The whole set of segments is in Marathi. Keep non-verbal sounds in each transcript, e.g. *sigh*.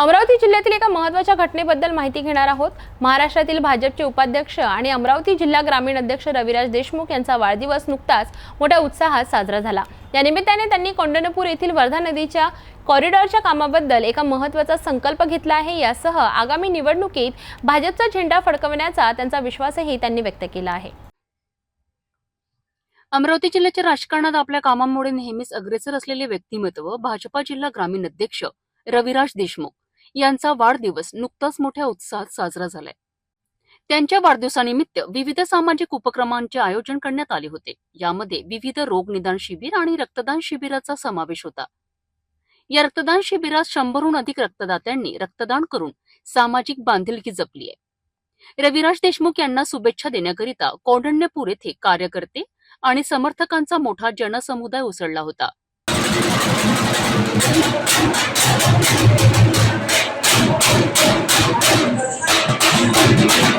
अमरावती जिल्ह्यातील एका महत्त्वाच्या घटनेबद्दल माहिती घेणार आहोत. महाराष्ट्रातील भाजपचे उपाध्यक्ष आणि अमरावती जिल्हा ग्रामीण अध्यक्ष रविराज देशमुख यांचा वाढदिवस नुकताच मोठ्या उत्साहात साजरा झाला. या निमित्ताने त्यांनी कोंडणपूर येथील वर्धा नदीच्या कॉरिडॉरच्या कामाबद्दल एका महत्त्वाचा संकल्प घेतला आहे. यासह आगामी निवडणुकीत भाजपचा झेंडा फडकवण्याचा त्यांचा विश्वासही त्यांनी व्यक्त केला आहे. अमरावती जिल्ह्याच्या राजकारणात आपल्या कामांमुळे नेहमीच अग्रेसर असलेले व्यक्तिमत्व भाजपा जिल्हा ग्रामीण अध्यक्ष रविराज देशमुख. यांचा वाढदिवस नुकताच मोठ्या उत्साहात साजरा झालाय. त्यांच्या वाढदिवसानिमित्त विविध सामाजिक उपक्रमांचे आयोजन करण्यात आले होते. यामध्ये विविध रोग निदान शिबिर आणि रक्तदान शिबिराचा समावेश होता. या रक्तदान शिबिरात शंभरहून अधिक रक्तदात्यांनी रक्तदान करून सामाजिक बांधिलकी जपली आहे. रविराज देशमुख यांना शुभेच्छा देण्याकरिता कौंडण्यपूर येथे कार्यकर्ते आणि समर्थकांचा मोठा जनसमुदाय उसळला होता. Thank you.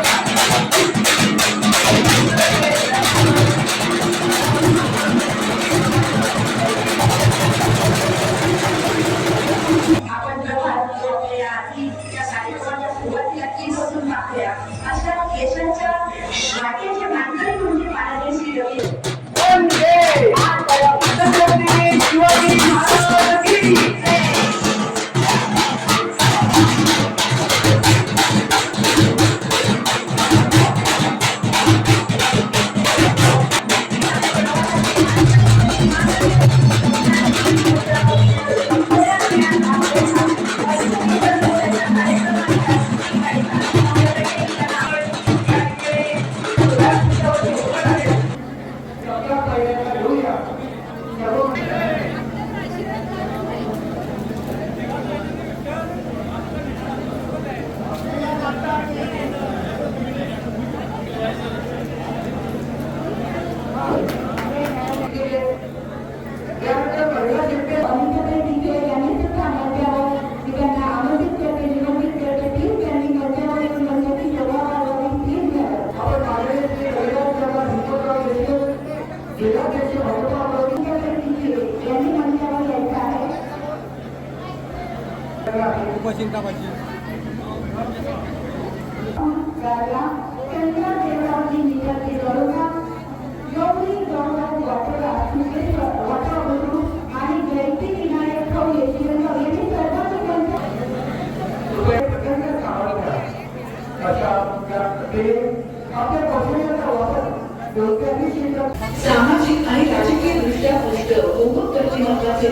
सामाजिक आणि राजकीय दृष्ट्या बहुमुख व्यक्तिमत्वाचे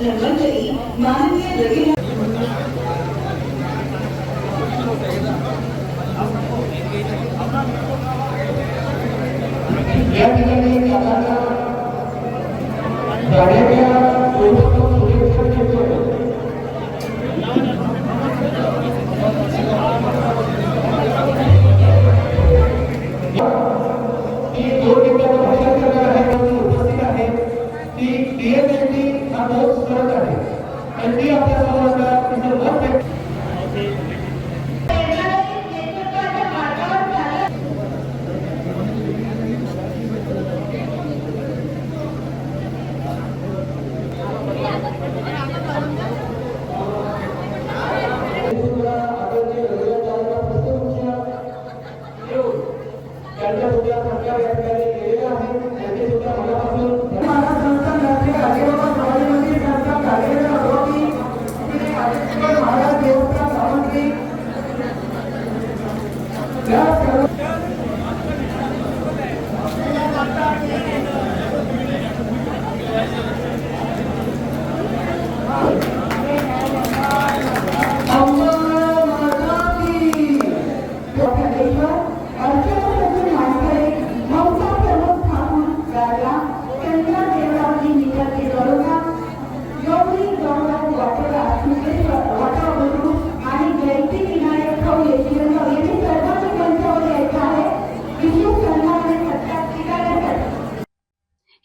धन्वंतरी माननीय रवी या ठिकाणी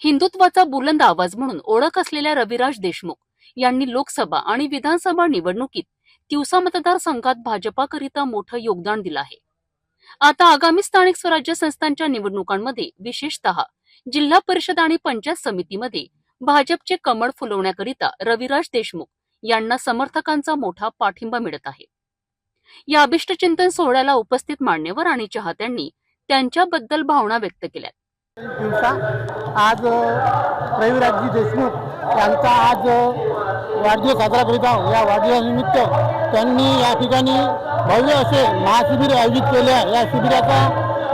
हिंदुत्वाचा बुलंद आवाज म्हणून ओळख असलेल्या रविराज देशमुख यांनी लोकसभा आणि विधानसभा निवडणुकीत तिवसा मतदारसंघात भाजपाकरिता मोठं योगदान दिलं आहे. आता आगामी स्थानिक स्वराज्य संस्थांच्या निवडणुकांमध्ये विशेषतः जिल्हा परिषद आणि पंचायत समितीमध्ये भाजपचे कमळ फुलवण्याकरिता रविराज देशमुख यांना समर्थकांचा मोठा पाठिंबा मिळत आहे. या अभिष्टचिंतन सोहळ्याला उपस्थित मान्यवर आणि चाहत्यांनी त्यांच्याबद्दल भावना व्यक्त केल्यात. दिवसा. आज रविराजजी देशमुख यांचा आज वाढदिवस साजरा करीत आहोत. या वाढदिवसानिमित्त त्यांनी या ठिकाणी भव्य असे महाशिबिर आयोजित केले आहे या शिबिराचा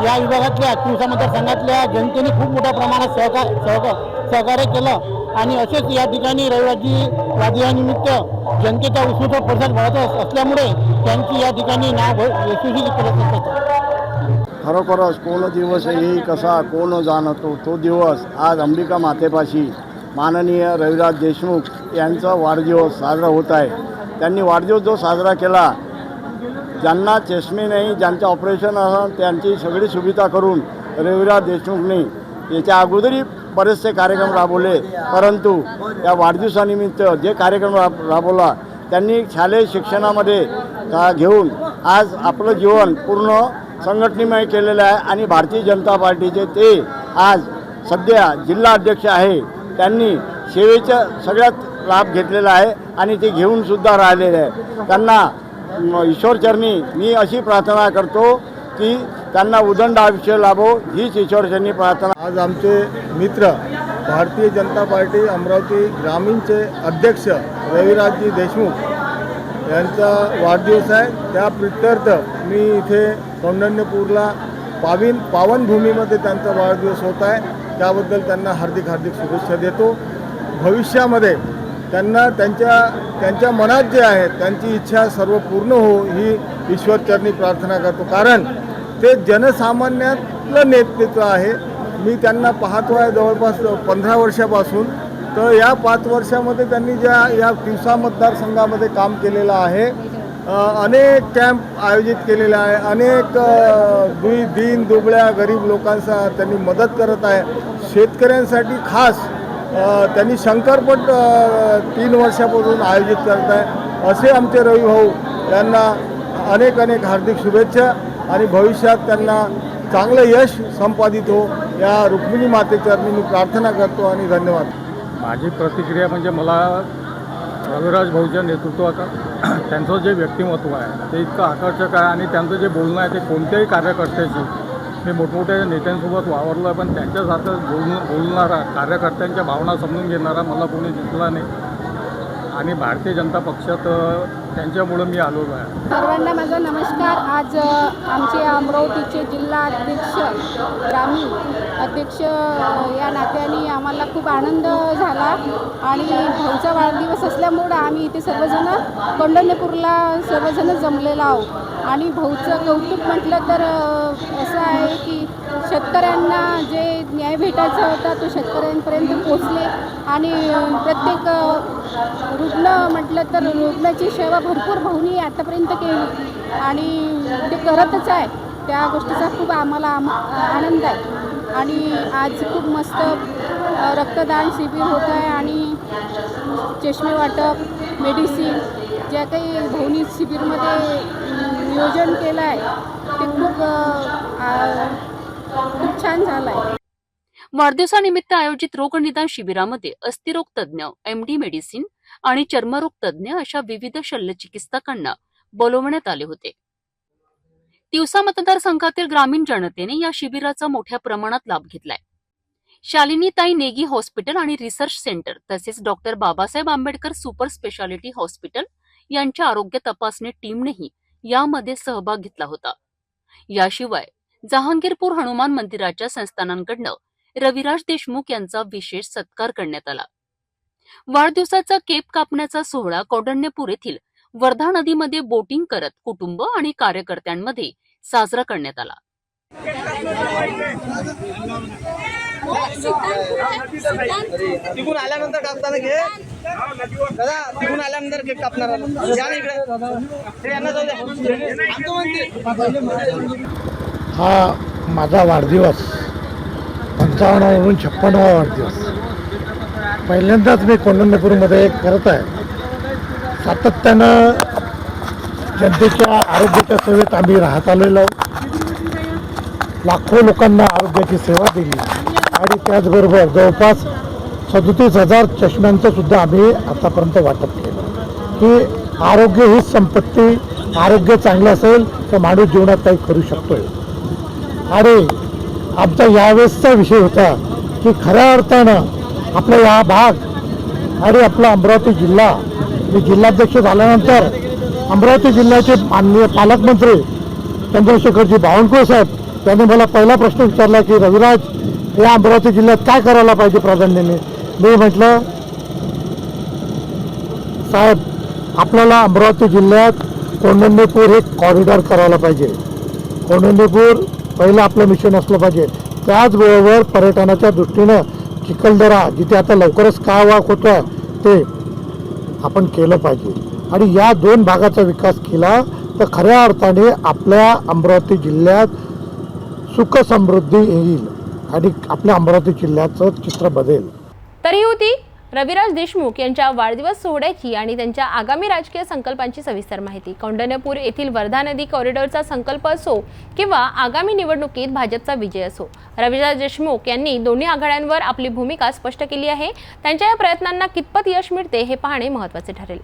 या विभागातल्या तिवसा मतदारसंघातल्या जनतेने खूप मोठ्या प्रमाणात सहकार सहकार सहकार्य केलं. आणि असेच या ठिकाणी रविराजी वाढदिवसानिमित्त जनतेचा उत्स्फूर्त प्रसाद मिळत असल्यामुळे त्यांची या ठिकाणी नाव यशस्वी करत असतात खरोखरच कोण दिवस येई कसा कोण जाणतो तो दिवस आज अंबिका मातेपाशी माननीय रविराज देशमुख यांचा वाढदिवस साजरा होत आहे. त्यांनी वाढदिवस जो साजरा केला ज्यांना चष्मे नाही ज्यांचं ऑपरेशन असं त्यांची सगळी सुविधा करून रविराज देशमुखने याच्या अगोदरही बरेचसे कार्यक्रम राबवले. परंतु या वाढदिवसानिमित्त जे कार्यक्रम राब राबवला त्यांनी शालेय शिक्षणामध्ये घेऊन आज आपलं जीवन पूर्ण संघटनेमय केलेलं आहे आणि भारतीय जनता पार्टीचे ते आज सध्या जिल्हा अध्यक्ष आहे. त्यांनी सेवेचा सगळ्यात लाभ घेतलेला आहे आणि ते घेऊन सुद्धा राहिलेले आहे. त्यांना ईश्वरचरणी मी अशी प्रार्थना करतो की त्यांना उदंड आयुष्य लाभो हीच ईश्वरचरणी प्रार्थना. आज आमचे मित्र भारतीय जनता पार्टी अमरावती ग्रामीणचे अध्यक्ष रविराजजी देशमुख यांचा वाढदिवस आहे. त्या प्रित्यर्थ मी इथे कौंडण्यपूरला पावीन पावनभूमीमध्ये त्यांचा वाढदिवस होत आहे. त्याबद्दल त्यांना हार्दिक हार्दिक शुभेच्छा देतो. भविष्यामध्ये त्यांना त्यांच्या त्यांच्या मनात जे आहे त्यांची इच्छा सर्व पूर्ण हो ही ईश्वरचरणी प्रार्थना करतो. कारण ते जनसामान्यातलं नेतृत्व आहे. मी त्यांना पाहतो आहे जवळपास पंधरा वर्षापासून. तर या पाच वर्षामध्ये त्यांनी ज्या या तिवसा मतदारसंघामध्ये काम केलेलं आहे अनेक कॅम्प आयोजित केलेले आहे. अनेक दुई दीन दुबळ्या गरीब लोकांचा त्यांनी मदत करत आहे. शेतकऱ्यांसाठी खास त्यांनी शंकरपट तीन वर्षापासून आयोजित करत आहे. असे आमचे रवी भाऊ यांना अनेक अनेक हार्दिक शुभेच्छा आणि भविष्यात त्यांना चांगलं यश संपादित हो. या रुक्मिणी मातेच्या मी प्रार्थना करतो आणि धन्यवाद. माझी प्रतिक्रिया म्हणजे मला रविराज भाऊच्या नेतृत्वाचा *clears throat* त्यांचं जे व्यक्तिमत्व आहे ते इतकं आकर्षक आहे आणि त्यांचं जे बोलणं आहे ते कोणत्याही कार्यकर्त्याशी मी मोठमोठ्या नेत्यांसोबत वावरलो आहे पण त्यांच्यासारखं बोलणं बोलणारा कार्यकर्त्यांच्या भावना समजून घेणारा मला कोणी दिसला नाही. आणि भारतीय जनता पक्षात त्यांच्यामुळं मी आलो आहे सर्वांना माझा नमस्कार. आज आमचे अमरावतीचे जिल्हा अध्यक्ष ग्रामीण अध्यक्ष या नात्याने आम्हाला खूप आनंद झाला आणि भाऊचा वाढदिवस असल्यामुळं आम्ही इथे सर्वजण कौंडण्यपूरला सर्वजण जमलेलो आहोत. आणि भाऊचं कौतुक म्हटलं तर असं आहे की शेतकऱ्यांना जे न्याय भेटायचा होता तो शेतकऱ्यांपर्यंत पोचले आणि प्रत्येक रुग्ण म्हटलं तर रुग्णाची सेवा भरपूर भाऊनी आतापर्यंत केली. आणि ते करतच आहे. त्या गोष्टीचा खूप आम्हाला आम आनंद आहे. आणि आज खूप मस्त रक्तदान शिबिर होत आहे आणि चष्मे वाटप मेडिसिन ज्या काही भाऊनी शिबिरमध्ये नियोजन केलं आहे ते खूप खूप छान झालाय. वाढदिवसानिमित्त आयोजित रोगनिदान शिबिरामध्ये अस्थिरोग तज्ज्ञ एम डी मेडिसिन आणि चर्मरोग तज्ज्ञ अशा विविध शल्यचिकित्सकांना बोलवण्यात आले होते. तिवसा मतदारसंघातील ग्रामीण जनतेने या शिबिराचा मोठ्या प्रमाणात लाभ घेतलाय. शालिनीताई नेगी हॉस्पिटल आणि रिसर्च सेंटर तसेच doctor Babasaheb Ambedkar super speciality hospital यांच्या आरोग्य तपासणी टीमनेही यामध्ये सहभाग घेतला होता. याशिवाय जहांगीरपूर हनुमान मंदिराच्या संस्थानांकडनं रविराज देशमुख यांचा विशेष सत्कार करण्यात आला. वाढदिवसाचा केप कापण्याचा सोहळा कौडण्यपूर येथील वर्धा नदीमध्ये बोटिंग करत कुटुंब आणि कार्यकर्त्यांमध्ये साजरा करण्यात आला. तिकून आल्यानंतर कापताना घे दादा तिकून आल्यानंतर केक कापणार इकडे. यांना जाऊ द्या. आमचं म्हणते. हा माझा वाढदिवस. पंचावन्नवरून छप्पन्नवा वाढदिवस. पहिल्यांदाच मी कोंडण्यपूरमध्ये करत आहे. सातत्यानं जनतेच्या आरोग्याच्या सेवेत आम्ही राहत आलेलो. लाखो लोकांना आरोग्याची सेवा दिली. आणि त्याचबरोबर जवळपास सदोतीस हजार चष्म्यांचं सुद्धा आम्ही आतापर्यंत वाटप केलं. की आरोग्य ही संपत्ती आरोग्य चांगलं असेल तर माणूस जीवनात काही करू शकतोय. आणि आमचा यावेळेसचा विषय होता की खऱ्या अर्थानं आपला या भाग आणि आपला अमरावती जिल्हा. मी जिल्हाध्यक्ष झाल्यानंतर अमरावती जिल्ह्याचे माननीय पालकमंत्री चंद्रशेखरजी बावनकुळे साहेब त्यांनी मला पहिला प्रश्न विचारला की रविराज या अमरावती जिल्ह्यात काय करायला पाहिजे प्राधान्याने? मी म्हटलं साहेब आपल्याला अमरावती जिल्ह्यात कौंडण्यपूर हे कॉरिडॉर करायला पाहिजे. कौंडण्यपूर पहिलं आपलं मिशन असलं पाहिजे. त्याचबरोबर पर्यटनाच्या दृष्टीनं चिखलदरा जिथे आता लवकरच काय वाक होतो आहे ते आपण केलं पाहिजे. आणि या दोन भागाचा विकास केला तर खऱ्या अर्थाने आपल्या अमरावती जिल्ह्यात सुख समृद्धी येईल आणि आपल्या अमरावती जिल्ह्याचं चित्र बदलेल. तरी होती. रविराज देशमुख यांच्या वाढदिवस सोहळ्याची आणि त्यांच्या आगामी राजकीय संकल्पांची सविस्तर माहिती. कौंडण्यपूर येथील वर्धा नदी कॉरिडॉरचा संकल्प असो किंवा आगामी निवडणुकीत भाजपचा विजय असो. रविराज देशमुख यांनी दोन्ही आघाड्यांवर आपली भूमिका स्पष्ट केली आहे. त्यांच्या या प्रयत्नांना कितपत यश मिळते हे पाहणे महत्त्वाचे ठरेल.